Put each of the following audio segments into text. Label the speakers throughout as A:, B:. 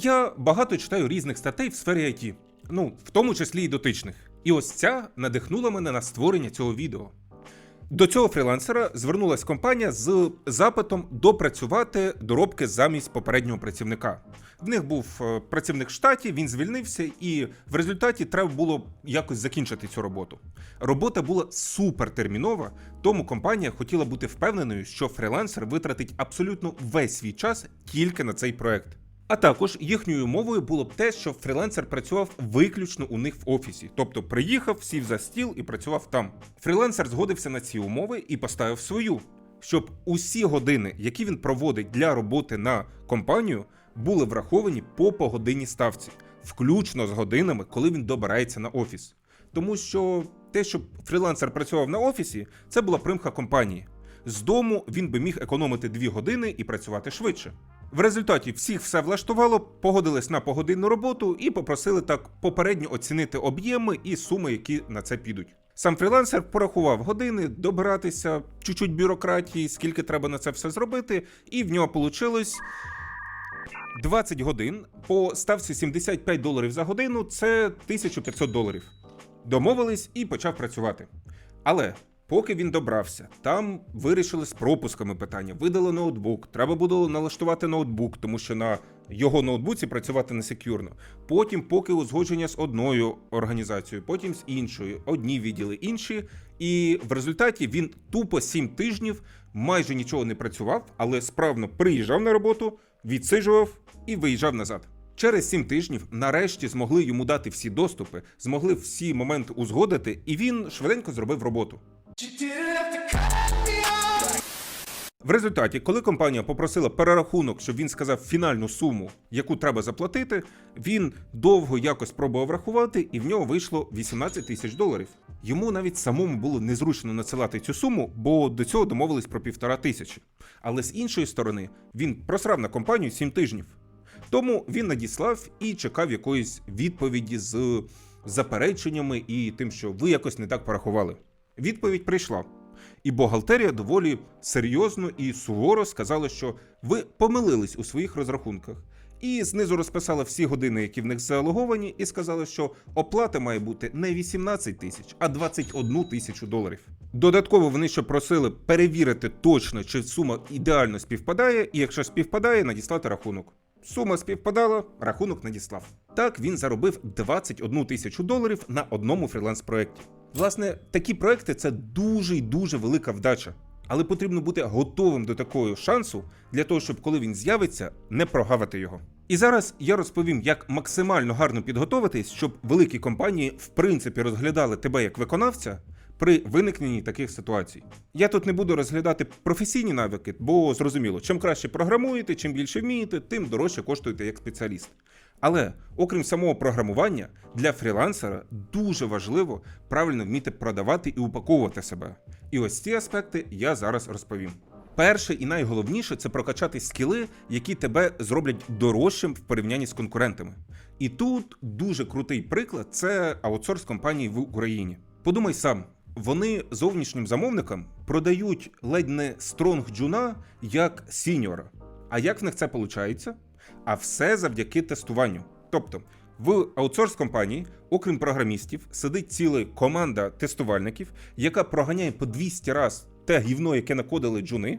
A: Я багато читаю різних статей в сфері IT, ну, в тому числі і дотичних. І ось ця надихнула мене на створення цього відео. До цього фрілансера звернулася компанія з запитом допрацювати доробки замість попереднього працівника. В них був е, працівник в штаті, він звільнився, і в результаті треба було якось закінчити цю роботу. Робота була супертермінова, тому компанія хотіла бути впевненою, що фрілансер витратить абсолютно весь свій час тільки на цей проект. А також їхньою мовою було б те, що фрілансер працював виключно у них в офісі, тобто приїхав, сів за стіл і працював там. Фрілансер згодився на ці умови і поставив свою, щоб усі години, які він проводить для роботи на компанію, були враховані по погодинній ставці, включно з годинами, коли він добирається на офіс. Тому що те, щоб фрілансер працював на офісі, це була примха компанії. З дому він би міг економити 2 години і працювати швидше. В результаті всіх все влаштувало, погодились на погодинну роботу і попросили так попередньо оцінити об'єми і суми, які на це підуть. Сам фрілансер порахував години, добиратися, чуть-чуть бюрократії, скільки треба на це все зробити, і в нього вийшло 20 годин по ставці 75 доларів за годину це 1500 доларів. Домовились і почав працювати. Але поки він добрався, там вирішили з пропусками питання. Видали ноутбук. Треба було налаштувати ноутбук, тому що на його ноутбуці працювати не секюрно. Потім, поки узгодження з одною організацією, потім з іншою, одні відділи інші. І в результаті він тупо 7 тижнів майже нічого не працював, але справно приїжджав на роботу, відсиджував і виїжджав назад. Через 7 тижнів нарешті змогли йому дати всі доступи, змогли всі моменти узгодити, і він швиденько зробив роботу. В результаті, коли компанія попросила перерахунок, щоб він сказав фінальну суму, яку треба заплатити, він довго якось пробував рахувати, і в нього вийшло 18 тисяч доларів. Йому навіть самому було незручно надсилати цю суму, бо до цього домовились про півтора тисячі. Але з іншої сторони, він просрав на компанію 7 тижнів. Тому він надіслав і чекав якоїсь відповіді з запереченнями і тим, що ви якось не так порахували. Відповідь прийшла. І бухгалтерія доволі серйозно і суворо сказала, що ви помилились у своїх розрахунках. І знизу розписала всі години, які в них залоговані, і сказала, що оплата має бути не 18 тисяч, а 21 тисячу доларів. Додатково вони ще просили перевірити точно, чи сума ідеально співпадає, і якщо співпадає, надіслати рахунок. Сума співпадала, рахунок надіслав. Так він заробив 21 тисячу доларів на одному фріланс-проєкті. Власне, такі проекти це дуже й дуже велика вдача. Але потрібно бути готовим до такого шансу для того, щоб коли він з'явиться, не прогавити його. І зараз я розповім, як максимально гарно підготуватись, щоб великі компанії в принципі розглядали тебе як виконавця при виникненні таких ситуацій. Я тут не буду розглядати професійні навики, бо зрозуміло, чим краще програмуєте, чим більше вмієте, тим дорожче коштуєте як спеціаліст. Але окрім самого програмування, для фрілансера дуже важливо правильно вміти продавати і упаковувати себе. І ось ці аспекти я зараз розповім. Перше і найголовніше це прокачати скіли, які тебе зроблять дорожчим в порівнянні з конкурентами. І тут дуже крутий приклад це аутсорс компанії в Україні. Подумай сам, вони зовнішнім замовникам продають ледь не стронг джуна як сіньора. А як в них це виходить? А все завдяки тестуванню. Тобто, в аутсорс компанії, окрім програмістів, сидить ціла команда тестувальників, яка проганяє по 200 раз те гівно, яке накодили джуни,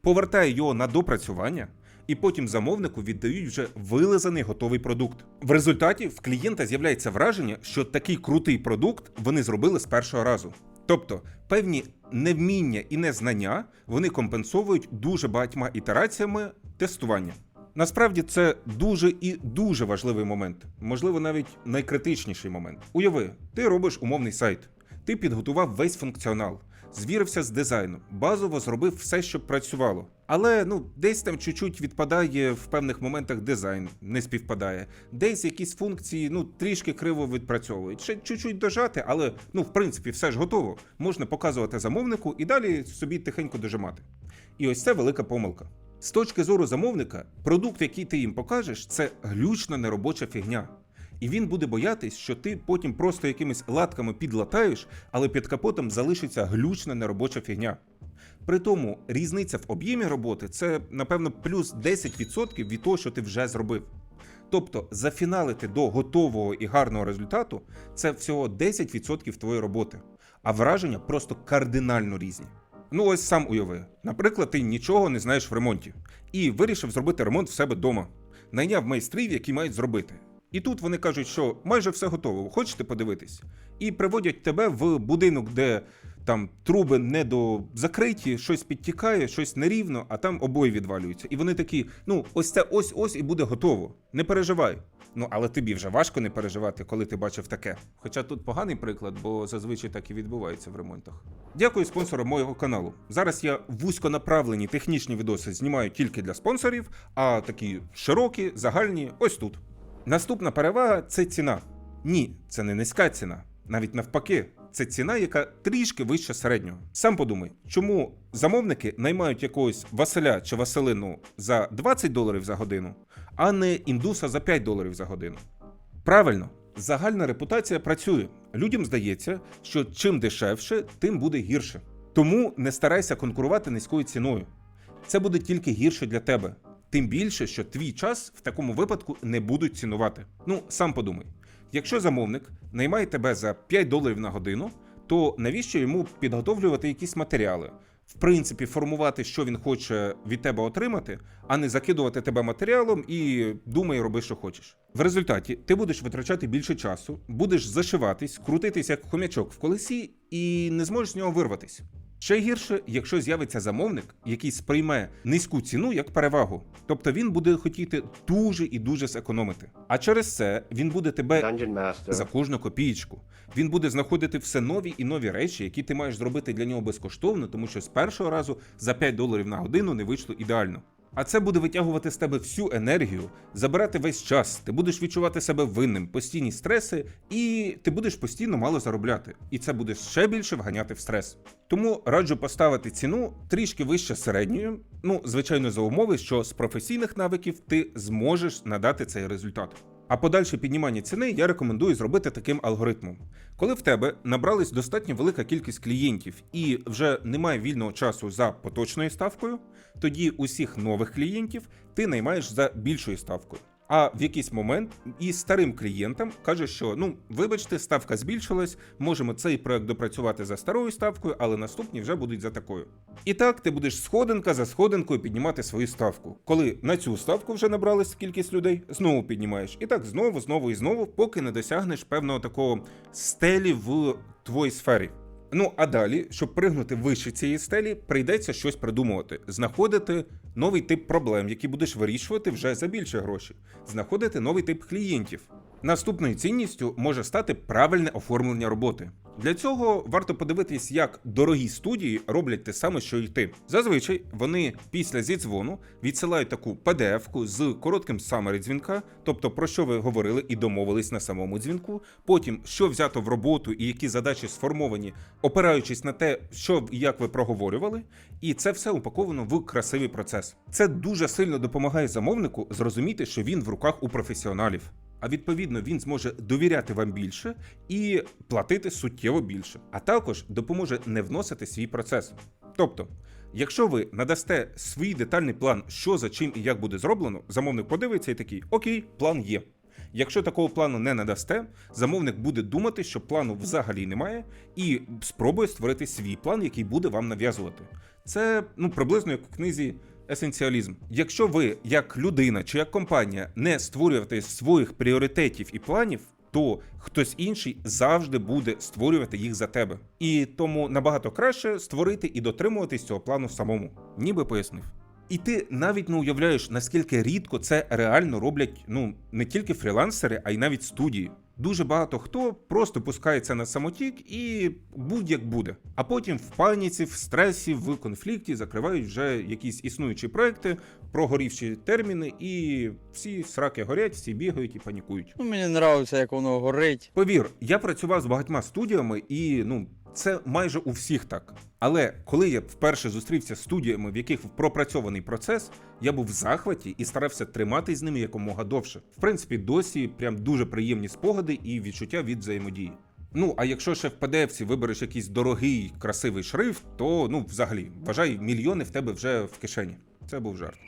A: повертає його на допрацювання. І потім замовнику віддають вже вилизаний готовий продукт. В результаті в клієнта з'являється враження, що такий крутий продукт вони зробили з першого разу. Тобто певні невміння і незнання вони компенсовують дуже багатьма ітераціями тестування. Насправді це дуже і дуже важливий момент, можливо, навіть найкритичніший момент. Уяви, ти робиш умовний сайт, ти підготував весь функціонал, звірився з дизайном, базово зробив все, щоб працювало. Але ну десь там чуть-чуть відпадає в певних моментах дизайн, не співпадає. Десь якісь функції ну трішки криво відпрацьовують. Ще чуть-чуть дожати, але ну в принципі все ж готово. Можна показувати замовнику і далі собі тихенько дожимати. І ось це велика помилка. З точки зору замовника, продукт, який ти їм покажеш, це глючна неробоча фігня. І він буде боятись, що ти потім просто якимись латками підлатаєш, але під капотом залишиться глючна неробоча фігня. При тому різниця в об'ємі роботи це, напевно, плюс 10% від того, що ти вже зробив. Тобто зафіналити до готового і гарного результату це всього 10% твоєї роботи, а враження просто кардинально різні. Ну ось сам уяви. Наприклад, ти нічого не знаєш в ремонті і вирішив зробити ремонт в себе вдома. Найняв майстрів, які мають зробити. І тут вони кажуть, що майже все готово. Хочете подивитись? І приводять тебе в будинок, де там труби не до закриті, щось підтікає, щось нерівно, а там обої відвалюються. І вони такі: ну, ось це ось ось і буде готово. Не переживай. Ну, але тобі вже важко не переживати, коли ти бачив таке. Хоча тут поганий приклад, бо зазвичай так і відбувається в ремонтах. Дякую спонсорам моєго каналу. Зараз я вузьконаправлені технічні відоси знімаю тільки для спонсорів, а такі широкі, загальні ось тут. Наступна перевага це ціна. Ні, це не низька ціна. Навіть навпаки, це ціна, яка трішки вища середнього. Сам подумай, чому замовники наймають якогось Василя чи Василину за 20 доларів за годину, а не індуса за 5 доларів за годину. Правильно, загальна репутація працює. Людям здається, що чим дешевше, тим буде гірше. Тому не старайся конкурувати низькою ціною. Це буде тільки гірше для тебе. Тим більше, що твій час в такому випадку не будуть цінувати. Ну, сам подумай. Якщо замовник наймає тебе за 5 доларів на годину, то навіщо йому підготовлювати якісь матеріали? В принципі, формувати, що він хоче від тебе отримати, а не закидувати тебе матеріалом і думай, роби, що хочеш. В результаті ти будеш витрачати більше часу, будеш зашиватись, крутитись як хомячок в колесі і не зможеш з нього вирватись. Ще гірше, якщо з'явиться замовник, який сприйме низьку ціну як перевагу, тобто він буде хотіти дуже і дуже зекономити. А через це він буде тебе за кожну копієчку. Він буде знаходити все нові і нові речі, які ти маєш зробити для нього безкоштовно, тому що з першого разу за 5 доларів на годину не вийшло ідеально. А це буде витягувати з тебе всю енергію, забирати весь час. Ти будеш відчувати себе винним, постійні стреси, і ти будеш постійно мало заробляти. І це буде ще більше вганяти в стрес. Тому раджу поставити ціну трішки вище середньої. Ну, звичайно, за умови, що з професійних навиків ти зможеш надати цей результат. А подальше піднімання ціни я рекомендую зробити таким алгоритмом. Коли в тебе набралась достатньо велика кількість клієнтів і вже немає вільного часу за поточною ставкою, тоді усіх нових клієнтів ти наймаєш за більшою ставкою. А в якийсь момент і старим клієнтам кажеш, що ну вибачте, ставка збільшилась, можемо цей проект допрацювати за старою ставкою, але наступні вже будуть за такою. І так ти будеш сходинка за сходинкою піднімати свою ставку. Коли на цю ставку вже набралась кількість людей, знову піднімаєш. І так знову, знову і знову, поки не досягнеш певного такого стелі в твоїй сфері. Ну а далі, щоб пригнути вище цієї стелі, прийдеться щось придумувати, знаходити новий тип проблем, які будеш вирішувати вже за більше гроші, знаходити новий тип клієнтів. Наступною цінністю може стати правильне оформлення роботи. Для цього варто подивитись, як дорогі студії роблять те саме, що й ти. Зазвичай вони після зідзвону відсилають таку PDF-ку з коротким самері дзвінка, тобто про що ви говорили і домовились на самому дзвінку. Потім що взято в роботу і які задачі сформовані, опираючись на те, що і як ви проговорювали, і це все упаковано в красивий процес. Це дуже сильно допомагає замовнику зрозуміти, що він в руках у професіоналів. А відповідно він зможе довіряти вам більше і платити суттєво більше, а також допоможе не вносити свій процес. Тобто, якщо ви надасте свій детальний план, що за чим і як буде зроблено, замовник подивиться і такий: Окей, план є. Якщо такого плану не надасте, замовник буде думати, що плану взагалі немає, і спробує створити свій план, який буде вам нав'язувати. Це ну приблизно як у книзі есенціалізм. Якщо ви, як людина чи як компанія, не створюєте своїх пріоритетів і планів, то хтось інший завжди буде створювати їх за тебе. І тому набагато краще створити і дотримуватись цього плану самому, ніби пояснив. І ти навіть не уявляєш, наскільки рідко це реально роблять ну не тільки фрілансери, а й навіть студії. Дуже багато хто просто пускається на самотік і будь-як буде. А потім в паніці, в стресі, в конфлікті закривають вже якісь існуючі проекти, прогорівші терміни, і всі сраки горять, всі бігають і панікують.
B: Ну, мені подобається, як воно горить.
A: Повір, я працював з багатьма студіями, і ну це майже у всіх так. Але коли я вперше зустрівся з студіями, в яких пропрацьований процес, я був в захваті і старався триматись з ними якомога довше. В принципі, досі прям дуже приємні спогади і відчуття від взаємодії. Ну, а якщо ще в PDF вибереш якийсь дорогий красивий шрифт, то ну взагалі вважай, мільйони в тебе вже в кишені. Це був жарт.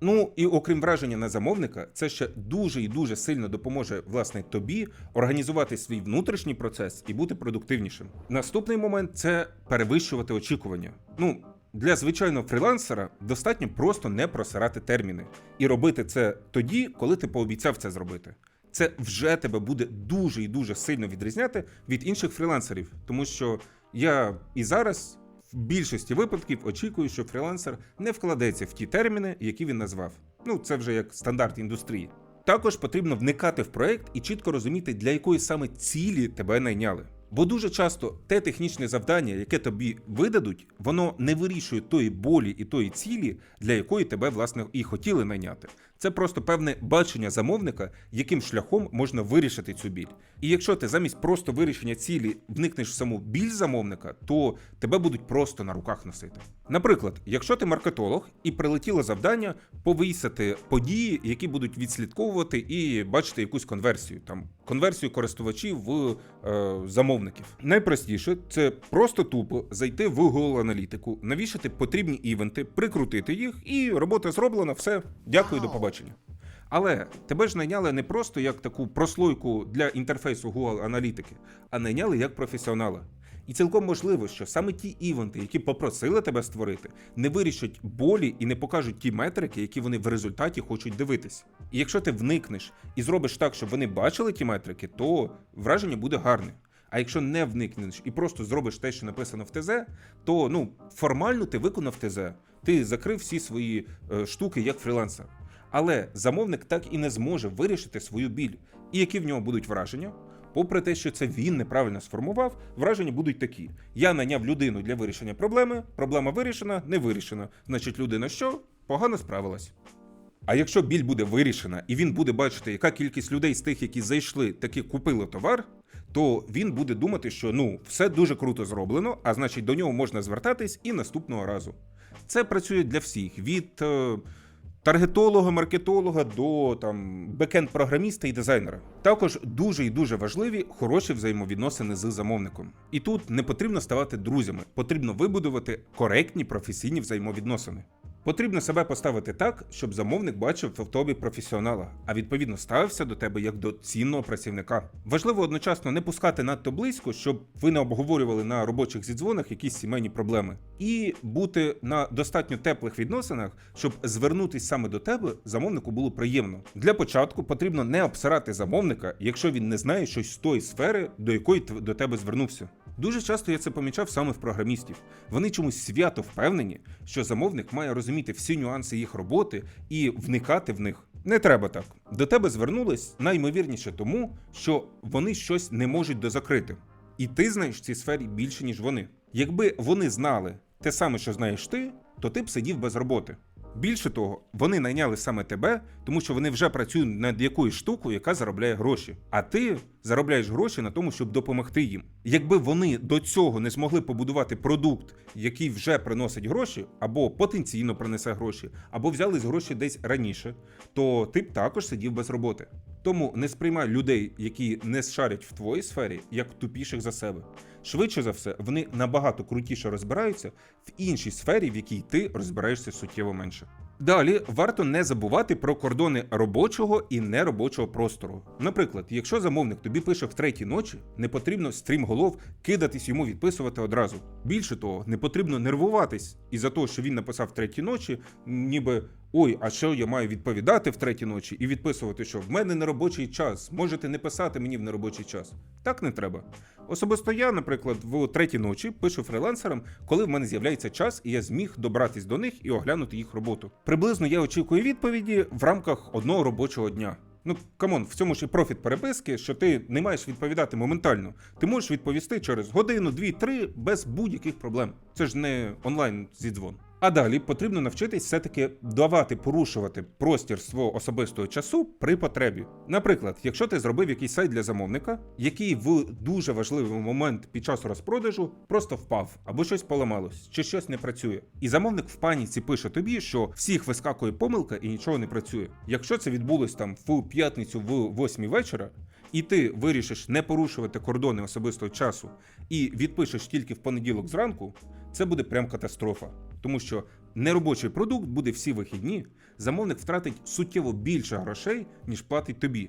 A: Ну і окрім враження на замовника, це ще дуже і дуже сильно допоможе власне тобі організувати свій внутрішній процес і бути продуктивнішим. Наступний момент це перевищувати очікування. Ну. Для звичайного фрілансера достатньо просто не просирати терміни і робити це тоді, коли ти пообіцяв це зробити. Це вже тебе буде дуже і дуже сильно відрізняти від інших фрілансерів, тому що я і зараз більшості випадків очікую, що фрілансер не вкладеться в ті терміни, які він назвав. Ну, це вже як стандарт індустрії. Також потрібно вникати в проект і чітко розуміти, для якої саме цілі тебе найняли. Бо дуже часто те технічне завдання, яке тобі видадуть, воно не вирішує тої болі і тої цілі, для якої тебе власне і хотіли найняти. Це просто певне бачення замовника, яким шляхом можна вирішити цю біль. І якщо ти замість просто вирішення цілі вникнеш в саму біль замовника, то тебе будуть просто на руках носити. Наприклад, якщо ти маркетолог і прилетіло завдання повисити події, які будуть відслідковувати і бачити якусь конверсію, там конверсію користувачів в е, замовників. Найпростіше це просто тупо зайти в Google аналітику, навішати потрібні івенти, прикрутити їх, і робота зроблена. Все, дякую, до побачення. Але тебе ж найняли не просто як таку прослойку для інтерфейсу Google аналітики, а найняли як професіонала. І цілком можливо, що саме ті івенти, які попросили тебе створити, не вирішать болі і не покажуть ті метрики, які вони в результаті хочуть дивитись. І якщо ти вникнеш і зробиш так, щоб вони бачили ті метрики, то враження буде гарне. А якщо не вникнеш і просто зробиш те, що написано в ТЗ, то ну формально ти виконав ТЗ, ти закрив всі свої е, штуки як фрілансер. Але замовник так і не зможе вирішити свою біль. І які в нього будуть враження? Попри те, що це він неправильно сформував, враження будуть такі: я наняв людину для вирішення проблеми, проблема вирішена, не вирішена. Значить, людина що? Погано справилась. А якщо біль буде вирішена, і він буде бачити, яка кількість людей з тих, які зайшли, таки купили товар, то він буде думати, що ну все дуже круто зроблено, а значить до нього можна звертатись і наступного разу. Це працює для всіх від е, таргетолога, маркетолога до там бекенд-програміста і дизайнера. Також дуже і дуже важливі хороші взаємовідносини з замовником. І тут не потрібно ставати друзями, потрібно вибудувати коректні професійні взаємовідносини. Потрібно себе поставити так, щоб замовник бачив в тобі професіонала, а відповідно ставився до тебе як до цінного працівника. Важливо одночасно не пускати надто близько, щоб ви не обговорювали на робочих зідзвонах якісь сімейні проблеми, і бути на достатньо теплих відносинах, щоб звернутися саме до тебе, замовнику було приємно. Для початку потрібно не обсирати замовника, якщо він не знає щось з тої сфери, до якої до тебе звернувся. Дуже часто я це помічав саме в програмістів. Вони чомусь свято впевнені, що замовник має розуміти всі нюанси їх роботи і вникати в них. Не треба так. До тебе звернулись наймовірніше тому, що вони щось не можуть дозакрити. І ти знаєш в цій сфері більше, ніж вони. Якби вони знали те саме, що знаєш ти, то ти б сидів без роботи. Більше того, вони найняли саме тебе, тому що вони вже працюють над якоюсь штукою, яка заробляє гроші. А ти заробляєш гроші на тому, щоб допомогти їм. Якби вони до цього не змогли побудувати продукт, який вже приносить гроші, або потенційно принесе гроші, або взяли з гроші десь раніше, то ти б також сидів без роботи. Тому не сприймай людей, які не шарять в твоїй сфері, як тупіших за себе. Швидше за все, вони набагато крутіше розбираються в іншій сфері, в якій ти розбираєшся суттєво менше. Далі варто не забувати про кордони робочого і неробочого простору. Наприклад, якщо замовник тобі пише в третій ночі, не потрібно стрімголов кидатись йому відписувати одразу. Більше того, не потрібно нервуватись із-за того, що він написав в третій ночі, ніби ой, а що я маю відповідати в третій ночі і відписувати, що в мене неробочий час, можете не писати мені в неробочий час. Так не треба. Особисто я, наприклад, в третій ночі пишу фрилансерам, коли в мене з'являється час, і я зміг добратись до них і оглянути їх роботу. Приблизно я очікую відповіді в рамках одного робочого дня. Ну камон, в цьому ж і профіт переписки, що ти не маєш відповідати моментально. Ти можеш відповісти через годину, дві, три без будь-яких проблем. Це ж не онлайн зідзвон. А далі потрібно навчитись все-таки давати порушувати простір свого особистого часу при потребі. Наприклад, якщо ти зробив якийсь сайт для замовника, який в дуже важливий момент під час розпродажу просто впав, або щось поламалось, чи щось не працює. І замовник в паніці пише тобі, що всіх вискакує помилка і нічого не працює. Якщо це відбулось там в п'ятницю в 8 вечора, і ти вирішиш не порушувати кордони особистого часу і відпишеш тільки в понеділок зранку, це буде прям катастрофа. Тому що неробочий продукт буде всі вихідні, замовник втратить суттєво більше грошей, ніж платить тобі.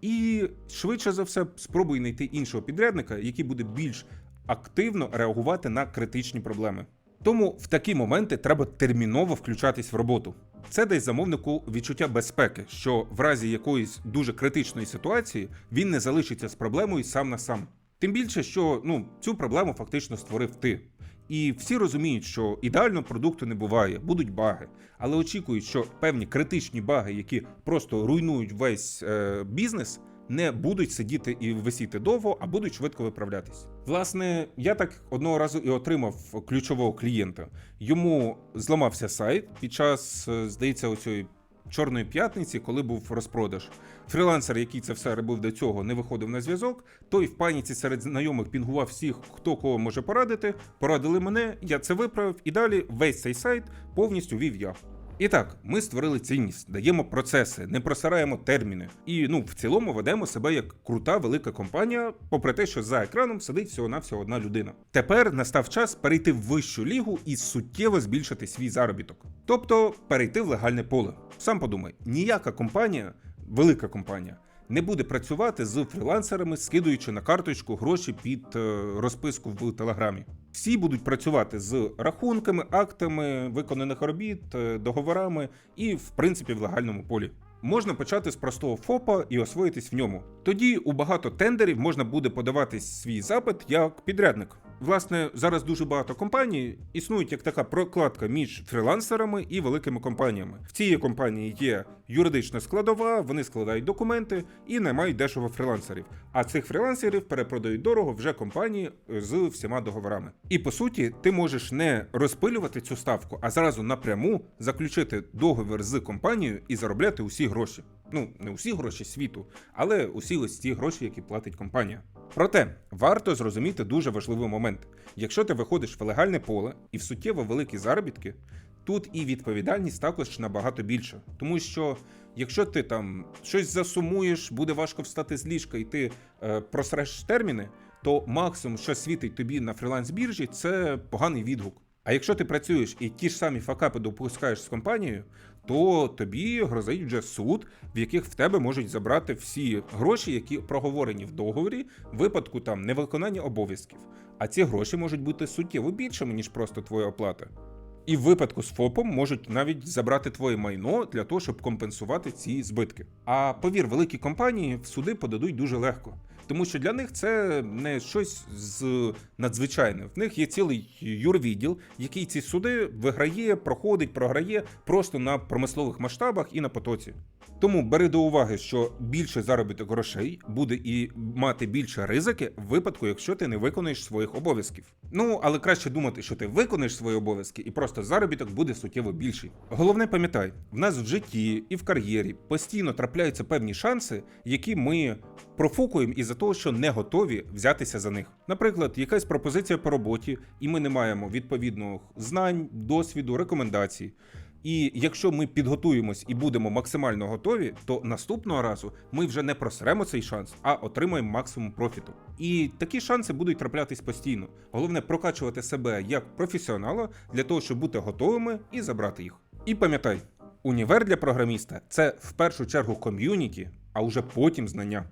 A: І швидше за все спробуй знайти іншого підрядника, який буде більш активно реагувати на критичні проблеми. Тому в такі моменти треба терміново включатись в роботу. Це дасть замовнику відчуття безпеки, що в разі якоїсь дуже критичної ситуації він не залишиться з проблемою сам на сам. Тим більше, що ну цю проблему фактично створив ти. І всі розуміють, що ідеального продукту не буває, будуть баги, але очікують, що певні критичні баги, які просто руйнують весь е, бізнес, не будуть сидіти і висіти довго, а будуть швидко виправлятись. Власне, я так одного разу і отримав ключового клієнта. Йому зламався сайт під час, е, здається, оцієї Чорної п'ятниці, коли був розпродаж. Фрілансер, який це все робив до цього, не виходив на зв'язок. Той в паніці серед знайомих пінгував всіх, хто кого може порадити. Порадили мене, я це виправив, і далі весь цей сайт повністю вів я. І так, ми створили цінність, даємо процеси, не просираємо терміни. І ну в цілому ведемо себе як крута велика компанія, попри те, що за екраном сидить всього навсього одна людина. Тепер настав час перейти в вищу лігу і суттєво збільшити свій заробіток, тобто перейти в легальне поле. Сам подумай, ніяка компанія, велика компанія. Не буде працювати з фрілансерами, скидуючи на карточку гроші під е, розписку в телеграмі. Всі будуть працювати з рахунками, актами виконаних робіт, е, договорами і, в принципі, в легальному полі. Можна почати з простого ФОПа і освоїтись в ньому. Тоді у багато тендерів можна буде подавати свій запит як підрядник. Власне, зараз дуже багато компаній існують як така прокладка між фрілансерами і великими компаніями. В цій компанії є юридична складова, вони складають документи і наймають дешево фрілансерів. А цих фрілансерів перепродають дорого вже компанії е, з всіма договорами. І по суті, ти можеш не розпилювати цю ставку, а зразу напряму заключити договір з компанією і заробляти усі гроші. Ну, не усі гроші світу, але усі ось ті гроші, які платить компанія. Проте варто зрозуміти дуже важливий момент: якщо ти виходиш в легальне поле і в суттєво великі заробітки, тут і відповідальність також набагато більша. Тому що якщо ти там щось засумуєш, буде важко встати з ліжка і ти е, просреш терміни, то максимум, що світить тобі на фріланс-біржі, це поганий відгук. А якщо ти працюєш і ті ж самі факапи допускаєш з компанією, то тобі грозить вже суд, в яких в тебе можуть забрати всі гроші, які проговорені в договорі, в випадку там невиконання обов'язків. А ці гроші можуть бути суттєво більшими, ніж просто твоя оплата. І в випадку з ФОПом можуть навіть забрати твоє майно для того, щоб компенсувати ці збитки. А повір, великі компанії в суди подадуть дуже легко, тому що для них це не щось з надзвичайне. В них є цілий юрвідділ, який ці суди виграє, проходить, програє просто на промислових масштабах і на потоці. Тому бери до уваги, що більше заробіток грошей буде і мати більше ризики в випадку, якщо ти не виконуєш своїх обов'язків. Ну але краще думати, що ти виконаєш свої обов'язки, і просто заробіток буде суттєво більший. Головне пам'ятай, в нас в житті і в кар'єрі постійно трапляються певні шанси, які ми профукуємо із-за того, що не готові взятися за них. Наприклад, якась пропозиція по роботі, і ми не маємо відповідних знань, досвіду, рекомендацій. І якщо ми підготуємось і будемо максимально готові, то наступного разу ми вже не просремо цей шанс, а отримаємо максимум профіту. І такі шанси будуть траплятись постійно. Головне прокачувати себе як професіонала для того, щоб бути готовими і забрати їх. І пам'ятай, універ для програміста це в першу чергу ком'юніті, а вже потім знання.